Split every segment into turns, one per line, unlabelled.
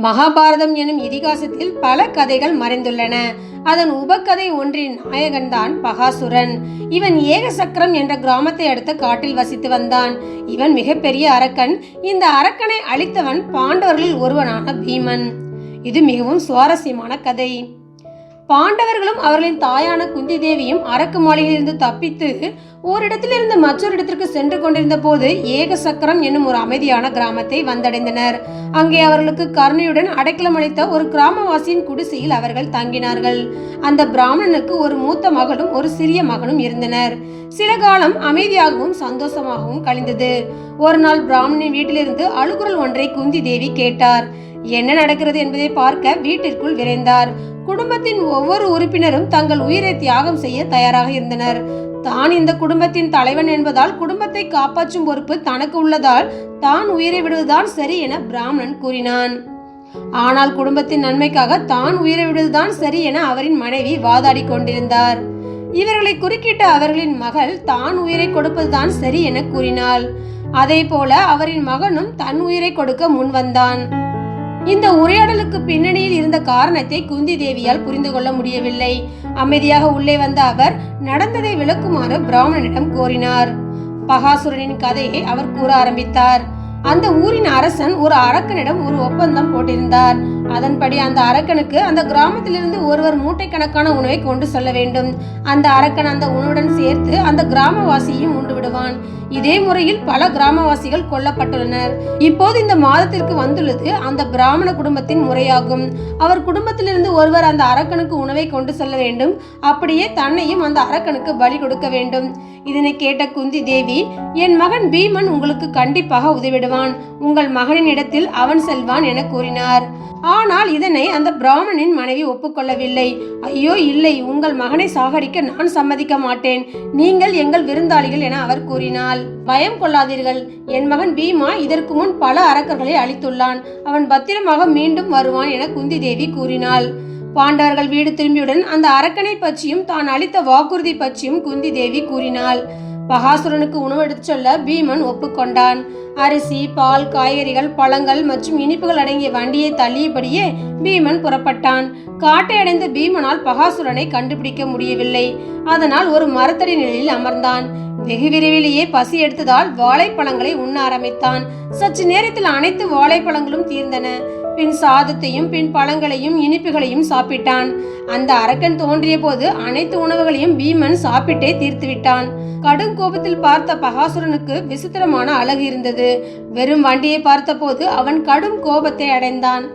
மகாபாரதம் எனும் இதிகாசத்தில் பல கதைகள் மறைந்துள்ளன. அதன் உபகதை ஒன்றின் நாயகன்தான் பகாசுரன். இவன் ஏக சக்கரம் என்ற கிராமத்தை அடுத்த காட்டில் வசித்து வந்தான். இவன் மிகப்பெரிய அரக்கன். இந்த அரக்கனை அழித்தவன் பாண்டவர்களில் ஒருவனான பீமன். இது மிகவும் சுவாரஸ்யமான கதை. பாண்டவர்களும் அவர்களின் தாயான குந்தி தேவியும் அரக்கு மாளிகையிலிருந்து தப்பித்து ஓரிடத்திலிருந்து மற்றொரு இடத்திற்கு சென்று கொண்டிருந்த போது ஏக சக்கரம் என்னும் ஒரு அமைதியான கிராமத்தை வந்தடைந்தனர். அங்கே அவர்களுக்கு கருணையுடன் அடைக்கலம் அளித்த ஒரு கிராமவாசியின் குடிசையில் அவர்கள் தங்கினார்கள். அந்த பிராமணனுக்கு ஒரு மூத்த மகளும் ஒரு சிறிய மகனும் இருந்தனர். சில காலம் அமைதியாகவும் சந்தோஷமாகவும் கழிந்தது. ஒரு நாள் பிராமணனின் வீட்டிலிருந்து அழுகுரல் ஒன்றை குந்தி தேவி கேட்டார். என்ன நடக்கிறது? என்பதை பார்க்க வீட்டிற்குள் விரைந்தார். குடும்பத்தின் ஒவ்வொரு உறுப்பினரும் தங்கள் உயிரை தியாகம் செய்ய தயாராக இருந்தனர். தான் இந்த குடும்பத்தின் தலைவன் என்பதால் குடும்பத்தை காப்பாற்றும் பொறுப்பு தனக்கு உள்ளதால் தான் உயிரை விடுவதுதான் சரி என பிராமணன் கூறினான். ஆனால் குடும்பத்தின் நன்மைக்காக தான் உயிரை விடுவதுதான் சரி என அவரின் மனைவி வாதாடி கொண்டிருந்தார். இவர்களை குறுக்கிட்ட அவர்களின் மகள் தான் உயிரை கொடுப்பதுதான் சரி என கூறினாள். அதே போல அவரின் மகனும் தன் உயிரை கொடுக்க முன் வந்தான் இந்த உரையாடலுக்கு பின்னணியில் இருந்த காரணத்தை குந்தி தேவியால் புரிந்து கொள்ள முடியவில்லை. அமைதியாக உள்ளே வந்த அவர் நடந்ததை விளக்குமாறு பிராமணனிடம் கோரினார். பகாசுரனின் கதையை அவர் கூற ஆரம்பித்தார். அந்த ஊரின் அரசன் ஒரு அரக்கனிடம் ஒரு ஒப்பந்தம் போட்டிருந்தார். அதன்படி அந்த அரக்கனுக்கு அந்த கிராமத்திலிருந்து ஒருவர் மூட்டை கணக்கான உணவை கொண்டு செல்ல வேண்டும். அந்த அரக்கன் அந்த உணவுடன் சேர்த்து அந்த கிராமவாசியையும் உண்டு விடுவான். இதே முறையில் பல கிராமவாசிகள் கொல்லப்பட்டுள்ளனர். இப்போது இந்த மாதத்திற்கு வந்துள்ளது அந்த பிராமண குடும்பத்தின் முறையாகும். அவர் குடும்பத்திலிருந்து ஒருவர் அந்த அரக்கனுக்கு உணவை கொண்டு செல்ல வேண்டும். அப்படியே தன்னையும் அந்த அரக்கனுக்கு பலி கொடுக்க வேண்டும். இதனை கேட்ட குந்தி தேவி என் மகன் பீமன் உங்களுக்கு கண்டிப்பாக உதவிடுவான். உங்கள் மகனின் இடத்தில் அவன் செல்வான் என கூறினார். ஆனால் இதனை அந்த பிராமணின் மனைவி ஒப்புக்கொள்ளவில்லை. ஐயோ இல்லை. உங்கள் மகனை சாகடிக்க நான் சம்மதிக்க மாட்டேன். நீங்கள் எங்கள் விருந்தாளிகள் என அவர் பயம் கொள்ளாதீர்கள். என் மகன் பீமா இதற்கு முன் பல அரக்கர்களை அழித்துள்ளான். அவன் பத்திரமாக மீண்டும் வருவான் என குந்தி தேவி கூறினாள். பாண்டவர்கள் வீடு திரும்பியுடன் அந்த அரக்கனை பற்றியும் தான் அளித்த வாக்குறுதி பற்றியும் குந்தி தேவி கூறினாள். பகாசுரனுக்கு உணவு எடுத்துச் சொல்ல பீமன் ஒப்புக்கொண்டான். அரிசி பால் காய்கறிகள் பழங்கள் மற்றும் இனிப்புகள் அடங்கிய வண்டியை தள்ளியபடியே பீமன் புறப்பட்டான். காட்டை அடைந்த பீமனால் பகாசுரனை கண்டுபிடிக்க முடியவில்லை. அதனால் ஒரு மரத்தடி நிலையில் அமர்ந்தான். வெகு விரைவிலேயே பசி எடுத்ததால் வாழைப்பழங்களை உண்ண ஆரம்பித்தான். சற்று நேரத்தில் அனைத்து வாழைப்பழங்களும் தீர்ந்தன. பின் சாதத்தையும் பின் பழங்களையும் இனிப்புகளையும் சாப்பிட்டான். அந்த அரக்கன் தோன்றிய போது அனைத்து உணவுகளையும் பீமன் சாப்பிட்டே தீர்த்து விட்டான். கடும் கோபத்தில் பார்த்த பகாசுரனுக்கு விசித்திரமான அழகு இருந்தது. வெறும் வண்டியை பார்த்தபோது அவன் கடும் கோபத்தை அடைந்தான்.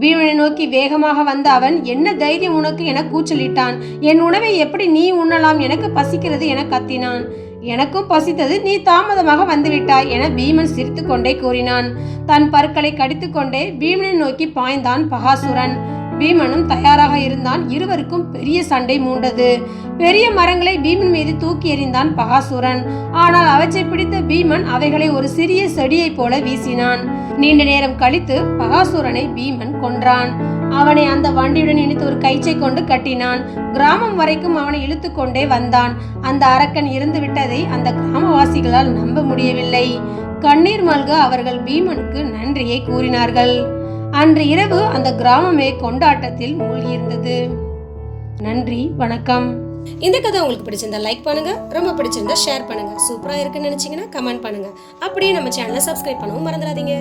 பீமனை நோக்கி வேகமாக வந்த அவன் என்ன தைரியம் உனக்கு? என கூச்சலிட்டான். என் உணவை எப்படி நீ உண்ணலாம்? எனக்கு பசிக்கிறது என கத்தினான். எனக்கும் பசித்தது நீ தாமதமாக வந்துவிட்டாய் என பீமன் சிரித்துக்கொண்டே கூறினான். தன் பற்களை கடித்துக்கொண்டே பீமனை நோக்கி பாய்ந்தான் பகாசுரன். பீமனும் தயாராக இருந்தான். இருவருக்கும் பெரிய சண்டை மூண்டது. பெரிய மரங்களை பீமன் மீது தூக்கி எறிந்தான் பகாசுரன். ஆனால் அவற்றை பிடித்த பீமன் அவைகளை ஒரு சிறிய செடியைப் போல வீசினான். நீண்ட நேரம் கழித்து பகாசுரனை பீமன் கொன்றான். அவனை அந்த வண்டியுடன் இணைத்து ஒரு கயிற்றை கொண்டு கட்டினான். கிராமம் வரைக்கும் அவனை இழுத்து கொண்டே வந்தான். அந்த அரக்கன் இருந்து விட்டதை அந்த கிராமவாசிகளால் நம்ப முடியவில்லை. கண்ணீர் மல்க அவர்கள் பீமனுக்கு நன்றியை கூறினார்கள். அன்று இரவு அந்த கிராமமே கொண்டாட்டத்தில் மூழ்கியிருந்தது. நன்றி வணக்கம்.
இந்த கதை உங்களுக்கு பிடிச்சிருந்தா லைக் பண்ணுங்க ரொம்ப பிடிச்சிருந்தா ஷேர் பண்ணுங்க. சூப்பரா இருக்குன்னு நினைச்சீங்கன்னா கமெண்ட் பண்ணுங்க. அப்படியே நம்ம சேனலை சப்ஸ்கிரைப் பண்ணவும் மறந்துடாதீங்க.